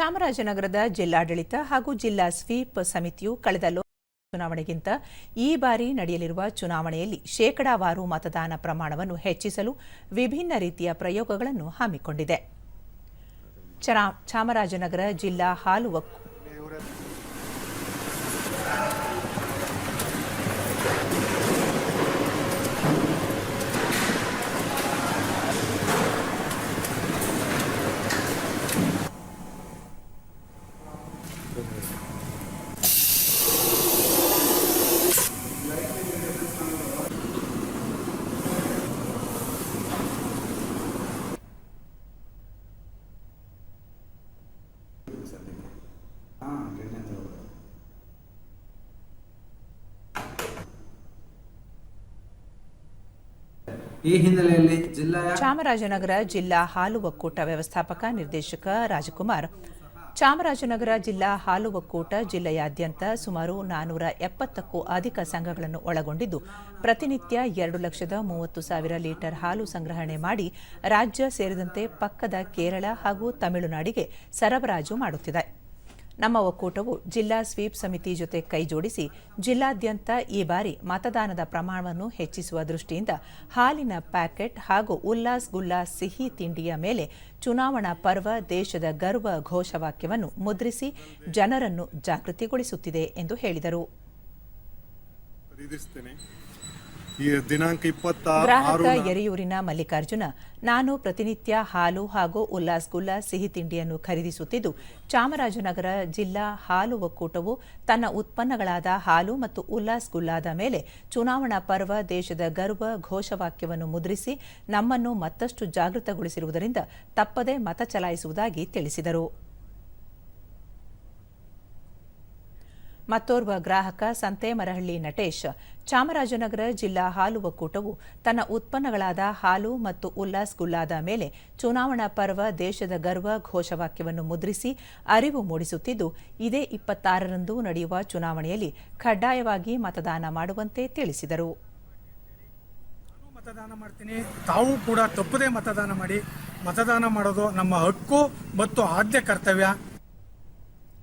ಚಾಮರಾಜನಗರದ ಜಿಲ್ಲಾಡಳಿತ ಹಾಗೂ ಜಿಲ್ಲಾ ಸ್ವೀಪ್ ಸಮಿತಿಯು ಕಳೆದ ಲೋಕಸಭಾ ಚುನಾವಣೆಗಿಂತ ಈ ಬಾರಿ ನಡೆಯಲಿರುವ ಚುನಾವಣೆಯಲ್ಲಿ ಶೇಕಡಾವಾರು ಮತದಾನ ಪ್ರಮಾಣವನ್ನು ಹೆಚ್ಚಿಸಲು ವಿಭಿನ್ನ ರೀತಿಯ ಪ್ರಯೋಗಗಳನ್ನು ಹಮ್ಮಿಕೊಂಡಿದೆ. ಚಾಮರಾಜನಗರ ಜಿಲ್ಲಾ ಹಾಲು ಈ ಹಿನ್ನೆಲೆಯಲ್ಲಿ ಜಿಲ್ಲಾ ಚಾಮರಾಜನಗರ ಜಿಲ್ಲಾ ಹಾಲು ಒಕ್ಕೂಟ ವ್ಯವಸ್ಥಾಪಕ ನಿರ್ದೇಶಕ ರಾಜಕುಮಾರ್. ಚಾಮರಾಜನಗರ ಜಿಲ್ಲಾ ಹಾಲು ಒಕ್ಕೂಟ ಜಿಲ್ಲೆಯಾದ್ಯಂತ ಸುಮಾರು ನಾನೂರ ಎಪ್ಪತ್ತಕ್ಕೂ ಅಧಿಕ ಸಂಘಗಳನ್ನು ಒಳಗೊಂಡಿದ್ದು, ಪ್ರತಿನಿತ್ಯ ಎರಡು ಲಕ್ಷದ ಮೂವತ್ತು ಸಾವಿರ ಲೀಟರ್ ಹಾಲು ಸಂಗ್ರಹಣೆ ಮಾಡಿ ರಾಜ್ಯ ಸೇರಿದಂತೆ ಪಕ್ಕದ ಕೇರಳ ಹಾಗೂ ತಮಿಳುನಾಡಿಗೆ ಸರಬರಾಜು ಮಾಡುತ್ತಿದೆ. ನಮ್ಮ ಒಕ್ಕೂಟವು ಜಿಲ್ಲಾ ಸ್ವೀಪ್ ಸಮಿತಿ ಜೊತೆ ಕೈಜೋಡಿಸಿ ಜಿಲ್ಲಾದ್ಯಂತ ಈ ಬಾರಿ ಮತದಾನದ ಪ್ರಮಾಣವನ್ನು ಹೆಚ್ಚಿಸುವ ದೃಷ್ಟಿಯಿಂದ ಹಾಲಿನ ಪ್ಯಾಕೆಟ್ ಹಾಗೂ ಉಲ್ಲಾಸ್ ಗುಲ್ಲಾಸ್ ಸಿಹಿ ತಿಂಡಿಯ ಮೇಲೆ ಚುನಾವಣಾ ಪರ್ವ ದೇಶದ ಗರ್ವ ಘೋಷವಾಕ್ಯವನ್ನು ಮುದ್ರಿಸಿ ಜನರನ್ನು ಜಾಗೃತಿಗೊಳಿಸುತ್ತಿದೆ ಎಂದು ಹೇಳಿದರು. ಈ ದಿನಾಂಕ ಇಪ್ಪತ್ತ ಗ್ರಾಹಕ ಎರೆಯೂರಿನ ಮಲ್ಲಿಕಾರ್ಜುನ ನಾನು ಪ್ರತಿನಿತ್ಯ ಹಾಲು ಹಾಗೂ ಉಲ್ಲಾಸ್ ಗುಲ್ಲಾ ಸಿಹಿ ತಿಂಡಿಯನ್ನು ಖರೀದಿಸುತ್ತಿದ್ದು ಚಾಮರಾಜನಗರ ಜಿಲ್ಲಾ ಹಾಲು ಒಕ್ಕೂಟವು ತನ್ನ ಉತ್ಪನ್ನಗಳಾದ ಹಾಲು ಮತ್ತು ಉಲ್ಲಾಸ್ ಗುಲ್ಲಾದ ಮೇಲೆ ಚುನಾವಣಾ ಪರ್ವ ದೇಶದ ಗರ್ವ ಘೋಷವಾಕ್ಯವನ್ನು ಮುದ್ರಿಸಿ ನಮ್ಮನ್ನು ಮತ್ತಷ್ಟು ಜಾಗೃತಗೊಳಿಸಿರುವುದರಿಂದ ತಪ್ಪದೇ ಮತ ಚಲಾಯಿಸುವುದಾಗಿ ತಿಳಿಸಿದರು. ಮತ್ತೋರ್ವ ಗ್ರಾಹಕ ಸಂತೇಮರಹಳ್ಳಿ ನಟೇಶ್, ಚಾಮರಾಜನಗರ ಜಿಲ್ಲಾ ಹಾಲು ಒಕ್ಕೂಟವು ತನ್ನ ಉತ್ಪನ್ನಗಳಾದ ಹಾಲು ಮತ್ತು ಉಲ್ಲಾಸ್ ಗುಲ್ಲಾದ ಮೇಲೆ ಚುನಾವಣಾ ಪರ್ವ ದೇಶದ ಗರ್ವ ಘೋಷವಾಕ್ಯವನ್ನು ಮುದ್ರಿಸಿ ಅರಿವು ಮೂಡಿಸುತ್ತಿದ್ದು, ಇದೇ ಇಪ್ಪತ್ತಾರರಂದು ನಡೆಯುವ ಚುನಾವಣೆಯಲ್ಲಿ ಕಡ್ಡಾಯವಾಗಿ ಮತದಾನ ಮಾಡುವಂತೆ ತಿಳಿಸಿದರು. ಮತದಾನ ಮಾಡ್ತೀನಿ. ತಾವು ಕೂಡ ತಪ್ಪದೇ ಮತದಾನ ಮಾಡಿ, ಮತದಾನ ಮಾಡೋದು ನಮ್ಮ ಹಕ್ಕು ಮತ್ತು ಆದ್ಯ ಕರ್ತವ್ಯ.